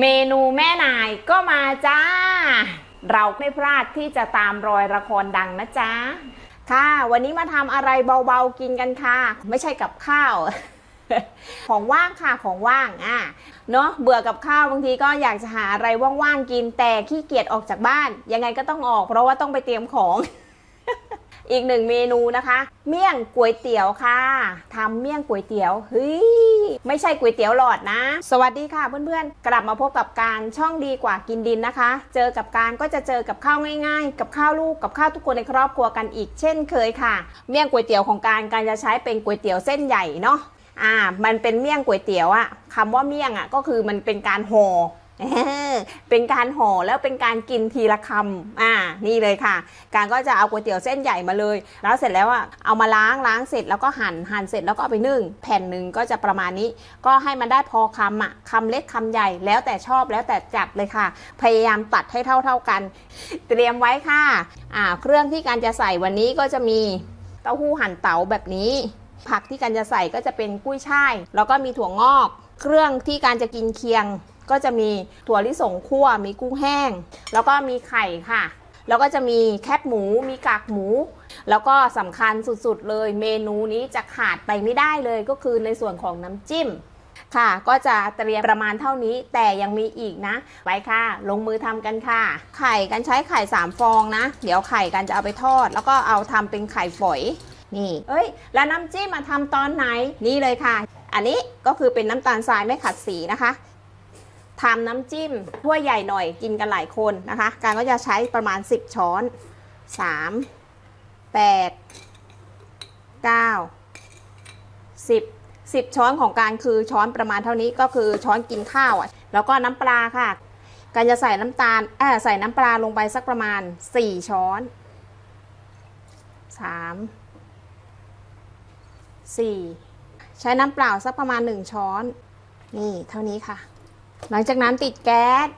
เมนูแม่นายก็มาจ้า เราไม่พลาดที่จะตามรอยละครดังนะจ๊ะ ค่ะ วันนี้มาทำอะไรเบาๆกินกันค่ะ ไม่ใช่กับข้าว ของว่างค่ะของว่างอะเนาะเบื่อกับข้าวบางทีก็อยากจะหาอะไรว่างๆกินแต่ขี้เกียจออกจากบ้าน ยังไงก็ต้องออกเพราะว่าต้องไปเตรียมของอีกหนึ่งเมนูนะคะ เมี่ยงก๋วยเตี๋ยวค่ะทำเมี่ยงก๋วยเตี๋ยวเฮ้ย ไม่ใช่ก๋วยเตี๋ยวหลอดนะ สวัสดีค่ะเพื่อนๆ กลับมาพบกับการช่องดีกว่ากินดินนะคะ เจอกับการก็จะเจอกับข้าวง่ายๆ กับข้าวลูกกับข้าวทุกคนในครอบครัวกันอีกเช่นเคยค่ะ เมี่ยงก๋วยเตี๋ยวของการการจะใช้เป็นก๋วยเตี๋ยวเส้นใหญ่เนาะอ่า มันเป็นเมี่ยงก๋วยเตี๋ยวอะคำว่าเมี่ยงอะก็คือมันเป็นการห่อ เป็นการห่อแล้วเป็นการกินทีละคำอ่านี่เลยค่ะ การก็จะเอาก๋วยเตี๋ยวเส้นใหญ่มาเลย แล้วเสร็จแล้วอะเอามาล้างล้างเสร็จแล้วก็หั่นหั่นเสร็จแล้วก็เอาไปนึ่งแผ่นหนึ่งก็จะประมาณนี้ ก็ให้มันได้พอคำอะคำเล็กคำใหญ่แล้วแต่ชอบแล้วแต่จัดเลยค่ะ พยายามตัดให้เท่าเท่ากัน เตรียมไว้ค่ะอ่าเครื่องที่การจะใส่วันนี้ก็จะมีเต้าหู้หั่นเต๋าแบบนี้ ผักที่การจะใส่ก็จะเป็นกุ้ยช่ายแล้วก็มีถั่วงอก เครื่องที่การจะกินเคียง ก็จะมีถั่วลิสงคั่ว มีกุ้งแห้ง แล้วก็มีไข่ค่ะ แล้วก็จะมีแคบหมู มีกากหมู แล้วก็สำคัญสุดๆเลย เมนูนี้จะขาดไปไม่ได้เลยก็คือในส่วนของน้ำจิ้มค่ะ ก็จะเตรียมประมาณเท่านี้แต่ยังมีอีกนะ ไว้ค่ะ ลงมือทำกันค่ะ ไข่กันใช้ไข่ 3 ฟองนะ เดี๋ยวไข่กันจะเอาไปทอด แล้วก็เอาทำเป็นไข่ฝอย นี่ เอ้ย แล้วน้ำจิ้มมาทำตอนไหน นี่เลยค่ะ อันนี้ก็คือเป็นน้ำตาลทรายไม่ขัดสีนะคะ ทำน้ำจิ้มถ้วยใหญ่หน่อยกินกันหลายคนนะคะ การก็จะใช้ประมาณ 10 ช้อน 3 8 9 10 10 ช้อนของการคือช้อนประมาณเท่านี้ก็คือช้อนกินข้าวอะ แล้วก็น้ำปลาค่ะ การจะใส่น้ำตาลเออใส่น้ำปลาลงไปสักประมาณ 4 ช้อน 3 4 ใช้น้ำเปล่าสักประมาณ 1 ช้อน นี่เท่านี้ค่ะ หลังจากนั้นติดแก๊ส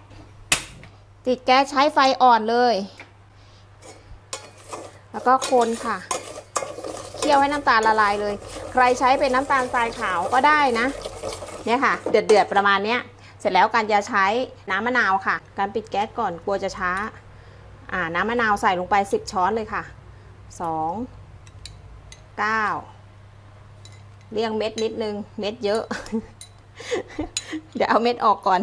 ติดแก๊สใช้ไฟอ่อนเลย แล้วก็คนค่ะ เคี่ยวให้น้ำตาลละลายเลย ใครใช้เป็นน้ำตาลทรายขาวก็ได้นะ เนี่ยค่ะ เดือดเดือดๆประมาณเนี้ย เสร็จแล้วการจะใช้น้ำมะนาวค่ะ การปิดแก๊สก่อนกลัวจะช้า อ่า น้ำมะนาวใส่ลงไป 10 ช้อนเลยค่ะ 2 9เลี่ยงเม็ดนิดนึง เม็ดเยอะ เดี๋ยวเอาเม็ดออกก่อน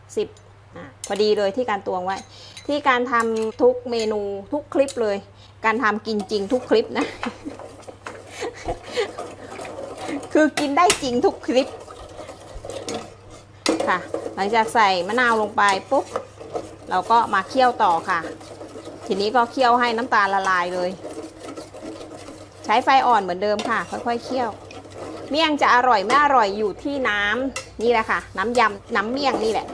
10อะพอดีเลยที่การตวงไว้ ที่การทำทุกเมนูทุกคลิปเลย การทำกินจริงทุกคลิปนะ คือกินได้จริงทุกคลิป ค่ะ หลังจากใส่มะนาวลงไปปุ๊บเราก็มาเคี่ยวต่อค่ะ ทีนี้ก็เคี่ยวให้น้ำตาลละลายเลย ใช้ไฟอ่อนเหมือนเดิมค่ะ ค่อยๆเคี่ยว เมี่ยงจะอร่อยไม่อร่อยอยู่ที่น้ำนี่แหละค่ะ น้ำยำน้ำเมี่ยงนี่แหละ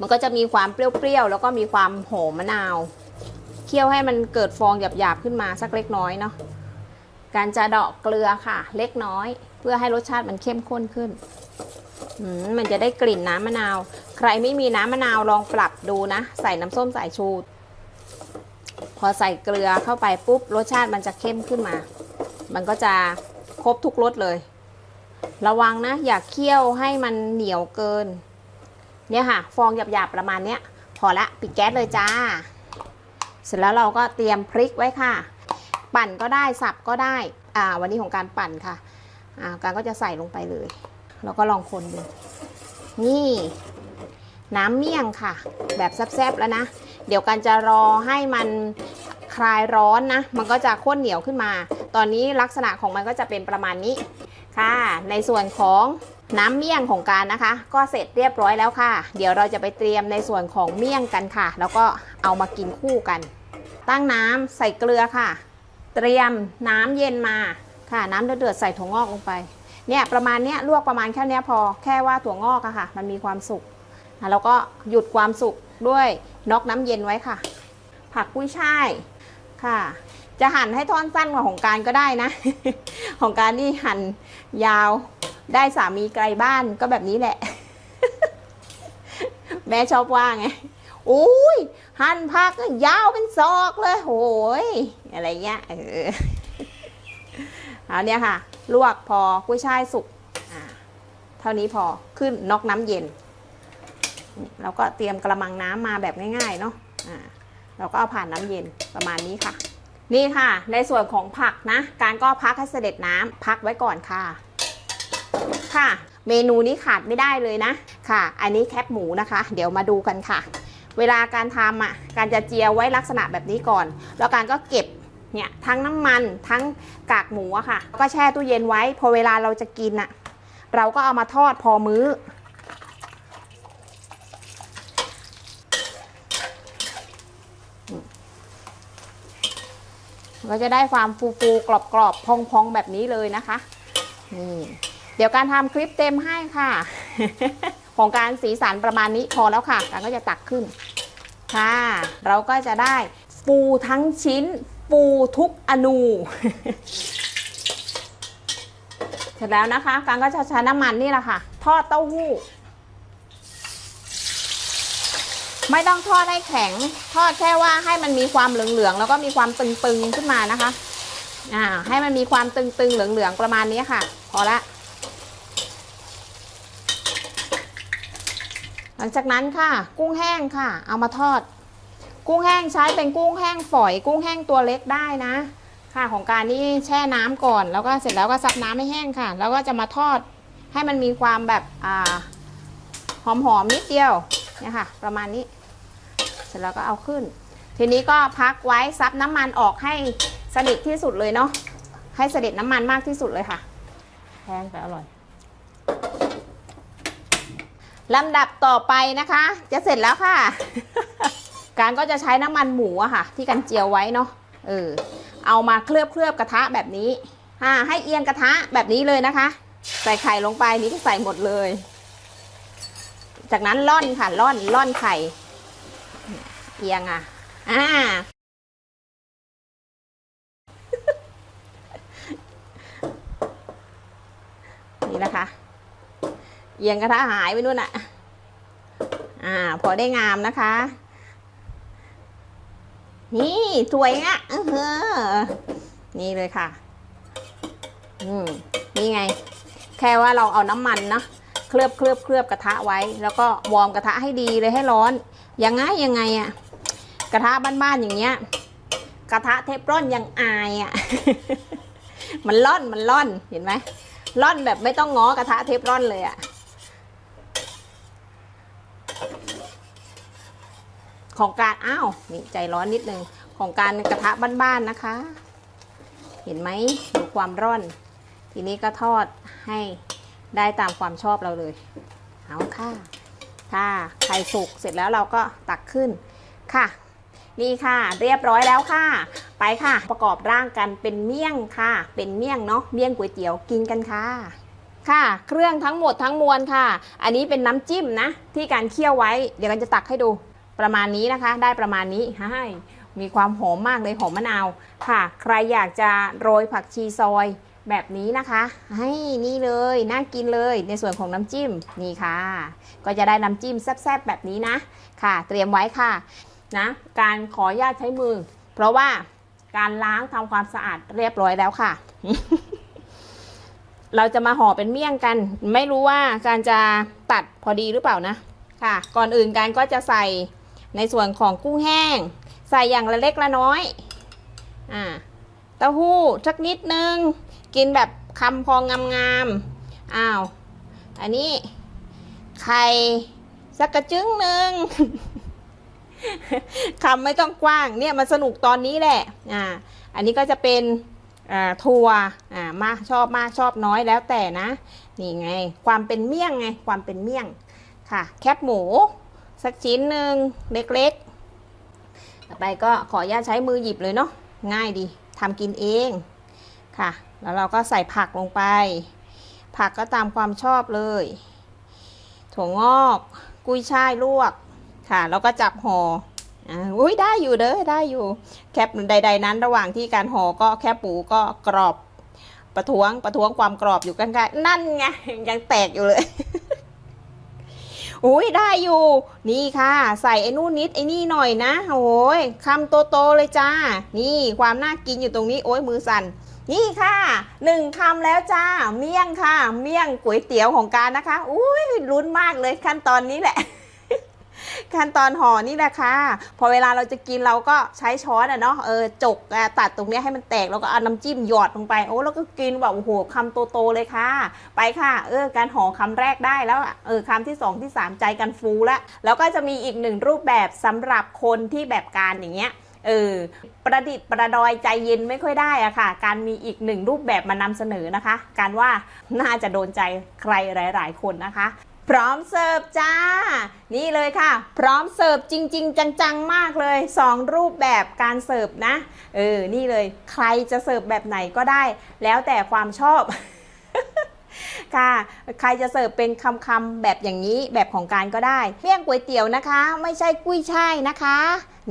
มันก็จะมีความเปรี้ยวๆแล้วก็มีความหอมมะนาว เคี่ยวให้มันเกิดฟองหยาบๆขึ้นมาสักเล็กน้อยเนาะการจะเดาะเกลือค่ะ เล็กน้อย เพื่อให้รสชาติมันเข้มข้นขึ้นมมันจะได้กลิ่นน้ำมะนาว ใครไม่มีน้ำมะนาวลองปรับดูนะ ใส่น้ำส้มสายชูพอใส่เกลือเข้าไปปุ๊บรสชาติมันจะเข้มขึ้นมา มันก็จะ ครบทุกรสเลย ระวังนะ อย่าเคี่ยวให้มันเหนียวเกิน เนี่ยค่ะ ฟองหยาบๆประมาณเนี้ย พอละปิดแก๊สเลยจ้า เสร็จแล้วเราก็เตรียมพริกไว้ค่ะ ปั่นก็ได้สับก็ได้ อ่า วันนี้ของการปั่นค่ะ อ่า การก็จะใส่ลงไปเลยแล้วก็ลองคนดู นี่ น้ำเมี่ยงค่ะ แบบแซ่บๆแล้วนะ เดี๋ยวกันจะรอให้มันคลายร้อนนะ มันก็จะข้นเหนียวขึ้นมา ตอนนี้ลักษณะของมันก็จะเป็นประมาณนี้ค่ะ ในส่วนของน้ำเมี่ยงของการนะคะ ก็เสร็จเรียบร้อยแล้วค่ะ เดี๋ยวเราจะไปเตรียมในส่วนของเมี่ยงกันค่ะ แล้วก็เอามากินคู่กัน ตั้งน้ำใส่เกลือค่ะ เตรียมน้ำเย็นมาค่ะ น้ำเดือดใส่ถั่วงอกลงไปเนี่ยประมาณเนี้ยลวกประมาณแค่เนี้ยพอแค่ว่าถั่วงอกอะค่ะ มันมีความสุกแล้วก็หยุดความสุกด้วยน็อกน้ำเย็นไว้ค่ะ ผักกุ้ยช่ายค่ะ จะหั่นให้ท่อนสั้นกว่าของการก็ได้นะ ของการนี่หั่นยาวได้สามีไกลบ้านก็แบบนี้แหละ แม่ชอบว่าไงอุ้ยหั่นผักยาวเป็นศอกเลยโอ้ยอะไรเงี้ยเออเอาเนี่ยค่ะ ลวกพอกุ้ยช่ายสุกเท่านี้พอขึ้นนอกน้ำเย็นเราก็เตรียมกระมังน้ำมาแบบง่ายๆเนาะอ่าเราก็เอาผ่านน้ำเย็นประมาณนี้ค่ะ นี่ค่ะ ในส่วนของผักนะ การก็พักให้เสด็จน้ำพักไว้ก่อนค่ะ ค่ะ เมนูนี้ขาดไม่ได้เลยนะ ค่ะ อันนี้แคบหมูนะคะ เดี๋ยวมาดูกันค่ะ เวลาการทำอะ การจะเจียวไว้ลักษณะแบบนี้ก่อน แล้วการก็เก็บเนี่ยทั้งน้ำมันทั้งกากหมูอะค่ะ ก็แช่ตู้เย็นไว้ พอเวลาเราจะกินอะเราก็เอามาทอดพอมื้อ ก็จะได้ความฟูฟูๆกรอบๆพองๆแบบนี้เลยนะคะนี่เดี๋ยวการทำคลิปเต็มให้ค่ะ ของการสีสันประมาณนี้พอแล้วค่ะการก็จะตักขึ้นค่ะ เราก็จะได้ปูทั้งชิ้น ปูทุกอนูเสร็จแล้วนะคะการก็จะใช้น้ำมันนี่แหละค่ะ ทอดเต้าหู้ ไม่ต้องทอดให้แข็ง ทอดแค่ว่าให้มันมีความเหลืองๆแล้วก็มีความตึงๆขึ้นมานะคะอ่าให้มันมีความตึงๆเหลืองๆประมาณนี้ค่ะ พอละหลังจากนั้นค่ะ กุ้งแห้งค่ะ เอามาทอด กุ้งแห้งใช้เป็นกุ้งแห้งฝอย กุ้งแห้งตัวเล็กได้นะ ค่ะของการนี่แช่น้ำก่อน แล้วก็เสร็จแล้วก็ซับน้ำให้แห้งค่ะ แล้วก็จะมาทอดให้มันมีความแบบอ่าหอมๆนิดเดียวเนี่ยค่ะ ประมาณนี้ เสร็จแล้วก็เอาขึ้น ทีนี้ก็พักไว้ซับน้ำมันออกให้สนิทที่สุดเลยเนาะให้เสด็จน้ำมันมากที่สุดเลยค่ะแพงแต่อร่อยลำดับต่อไปนะคะ จะเสร็จแล้วค่ะ การก็จะใช้น้ำมันหมูอะค่ะ ที่กันเจียวไว้เนาะเออเอามาเคลือบเคลือบกระทะแบบนี้อ่าให้เอียงกระทะแบบนี้เลยนะคะ ใส่ไข่ลงไปนี่ก็ใส่หมดเลย จากนั้นล่อนค่ะล่อนล่อนไข่ เอียงอะ อ่า นี่นะคะ เอียงกระทะหายไปนู่นอะ อ่า พอได้งามนะคะ นี่ สวยอะเออนี่เลยค่ะ อืม นี่ไง แค่ว่าเราเอาน้ำมันเนาะเคลือบเคลือบเคลือบกระทะไว้ แล้วก็วอร์มกระทะให้ดีเลยให้ร้อน ยังไงยังไงอะ กระทะบ้านๆอย่างเงี้ย กระทะเทฟลอนยังอายอะมันล่อนมันล่อนเห็นไหมล่อนแบบไม่ต้องง้อกระทะเทฟลอนเลยอะของการอ้าวนี่ใจร้อนนิดนึงของการกระทะบ้านๆนะคะ เห็นไหมดูความร่อน ทีนี้ก็ทอดให้ได้ตามความชอบเราเลย เอาค่ะ ค่ะไข่สุกเสร็จแล้วเราก็ตักขึ้นค่ะ นี่ค่ะ เรียบร้อยแล้วค่ะ ไปค่ะ ประกอบร่างกันเป็นเมี่ยงค่ะ เป็นเมี่ยงเนาะเมี่ยงก๋วยเตี๋ยวกินกันค่ะค่ะ เครื่องทั้งหมดทั้งมวลค่ะ อันนี้เป็นน้ำจิ้มนะ ที่การเคี่ยวไว้ เดี๋ยวกันจะตักให้ดูประมาณนี้นะคะ ได้ประมาณนี้ให้มีความหอมมากเลยหอมมะนาวค่ะ ใครอยากจะโรยผักชีซอยแบบนี้นะคะ ให้นี่เลยน่ากินเลยในส่วนของน้ำจิ้มนี่ค่ะ ก็จะได้น้ำจิ้มแซ่บๆแบบนี้นะค่ะ เตรียมไว้ค่ะ นะการขออนุญาตใช้มือ เพราะว่าการล้างทำความสะอาดเรียบร้อยแล้วค่ะ เราจะมาห่อเป็นเมี่ยงกัน ไม่รู้ว่าการจะตัดพอดีหรือเปล่านะค่ะ ก่อนอื่นการก็จะใส่ในส่วนของกุ้งแห้ง ใส่อย่างละเล็กละน้อยอ่าเต้าหู้สักนิดนึง กินแบบคำพองงามๆอ้าว อันนี้ไข่สักกระจึงหนึ่ง คำไม่ต้องกว้างเนี่ยมันสนุกตอนนี้แหละอ่าอันนี้ก็จะเป็นอ่าทัวอ่ามาชอบมากชอบน้อยแล้วแต่นะ นี่ไง ความเป็นเมี่ยงไง ความเป็นเมี่ยงค่ะ แคบหมู สักชิ้นหนึ่งเล็กๆต่อไปก็ขออนุญาตใช้มือหยิบเลยเนาะง่ายดีทำกินเองค่ะ แล้วเราก็ใส่ผักลงไป ผักก็ตามความชอบเลย ถั่วงอก กุ้ยช่ายลวก ค่ะ แล้วก็จับห่ออ่าอุ้ยได้อยู่เด้อได้อยู่ แคบใด ๆ นั้นระหว่างที่การห่อก็แคบหมูก็กรอบประท้วงประท้วงความกรอบอยู่กันๆนั่นไงยังแตกอยู่เลยอุ้ยได้อยู่ นี่ค่ะ ใส่ไอ้นู่นนิดไอ้นี่หน่อยนะโอ้ยคำโตๆเลยจ้า นี่ความน่ากินอยู่ตรงนี้โอ้ยมือสั่นนี่ค่ะหนึ่งคำแล้วจ้า เมี่ยงค่ะ เมี่ยงก๋วยเตี๋ยวของการนะคะ อุ้ยลุ้นมากเลยขั้นตอนนี้แหละ ขั้นตอนห่อนี่แหละค่ะ พอเวลาเราจะกินเราก็ใช้ช้อนอะเนาะเออจกตัดตรงนี้ให้มันแตกแล้วก็เอาน้ำจิ้มหยอดลงไปโอ้แล้วก็กินแบบโอ้โหคำโตๆเลยค่ะ ไปค่ะ เออการห่อคำแรกได้แล้วเออคำที่สองที่สามใจกันฟูละแล้วก็จะมีอีกหนึ่งรูปแบบสำหรับคนที่แบบการอย่างเงี้ยเออประดิษฐ์ประดอยใจเย็นไม่ค่อยได้อะค่ะ การมีอีกหนึ่งรูปแบบมานำเสนอนะคะ การว่าน่าจะโดนใจใครหลาย ๆ คนนะคะ พร้อมเสิร์ฟจ้า นี่เลยค่ะ พร้อมเสิร์ฟจริง ๆ จังๆมากเลยสองรูปแบบการเสิร์ฟนะ เออ นี่เลยใครจะเสิร์ฟแบบไหนก็ได้ แล้วแต่ความชอบค่ะใครจะเสิร์ฟเป็นคำๆแบบอย่างนี้แบบของการก็ได้เมี่ยงก๋วยเตี๋ยวนะคะ ไม่ใช่กุ้ยช่ายนะคะ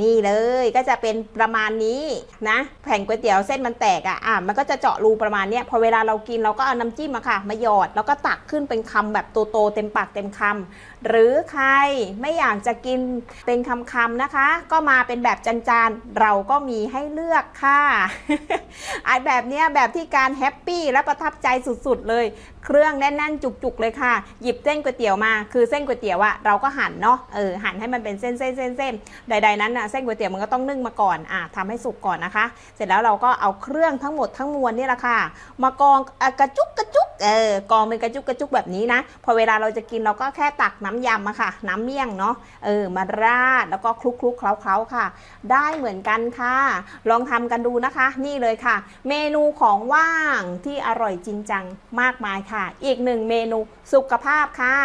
นี่เลยก็จะเป็นประมาณนี้นะแผ่นก๋วยเตี๋ยวเส้นมันแตกอะ่ะอะมันก็จะเจาะรูประมาณเนี้ยพอเวลาเรากินเราก็เอาน้ำจิ้มอะค่ะ มาหยอดแล้วก็ตักขึ้นเป็นคำแบบโตๆเต็มปากเต็มคำหรือใครไม่อยากจะกินเป็นคำๆนะคะ ก็มาเป็นแบบจานๆเราก็มีให้เลือกค่ะไอแบบเนี้ยแบบที่การแฮปปี้และประทับใจสุดๆเลย เครื่องแน่นๆจุกๆเลยค่ะ หยิบเส้นก๋วยเตี๋ยวมา คือเส้นก๋วยเตี๋ยวอะเราก็หั่นเนาะเออหั่นให้มันเป็นเส้นๆๆๆใดๆนั้นน่ะเส้นก๋วยเตี๋ยวมันก็ต้องนึ่งมาก่อนอะทำให้สุกก่อนนะคะ เสร็จแล้วเราก็เอาเครื่องทั้งหมดทั้งมวลนี่แหละค่ะ มากองอกระจุกกระจุก เออกองเป็นกระจุกกระจุกแบบนี้นะ พอเวลาเราจะกินเราก็แค่ตักน้ำยำอะค่ะ น้ำเมี่ยงเนาะเออมาราดแล้วก็คลุกคลุกเคล้าเค่ะ ได้เหมือนกันค่ะ ลองทำกันดูนะคะ นี่เลยค่ะ เมนูของว่างที่อร่อยจริงจังมากมายค่ะ อีกหนึ่งเมนูสุขภาพค่ะ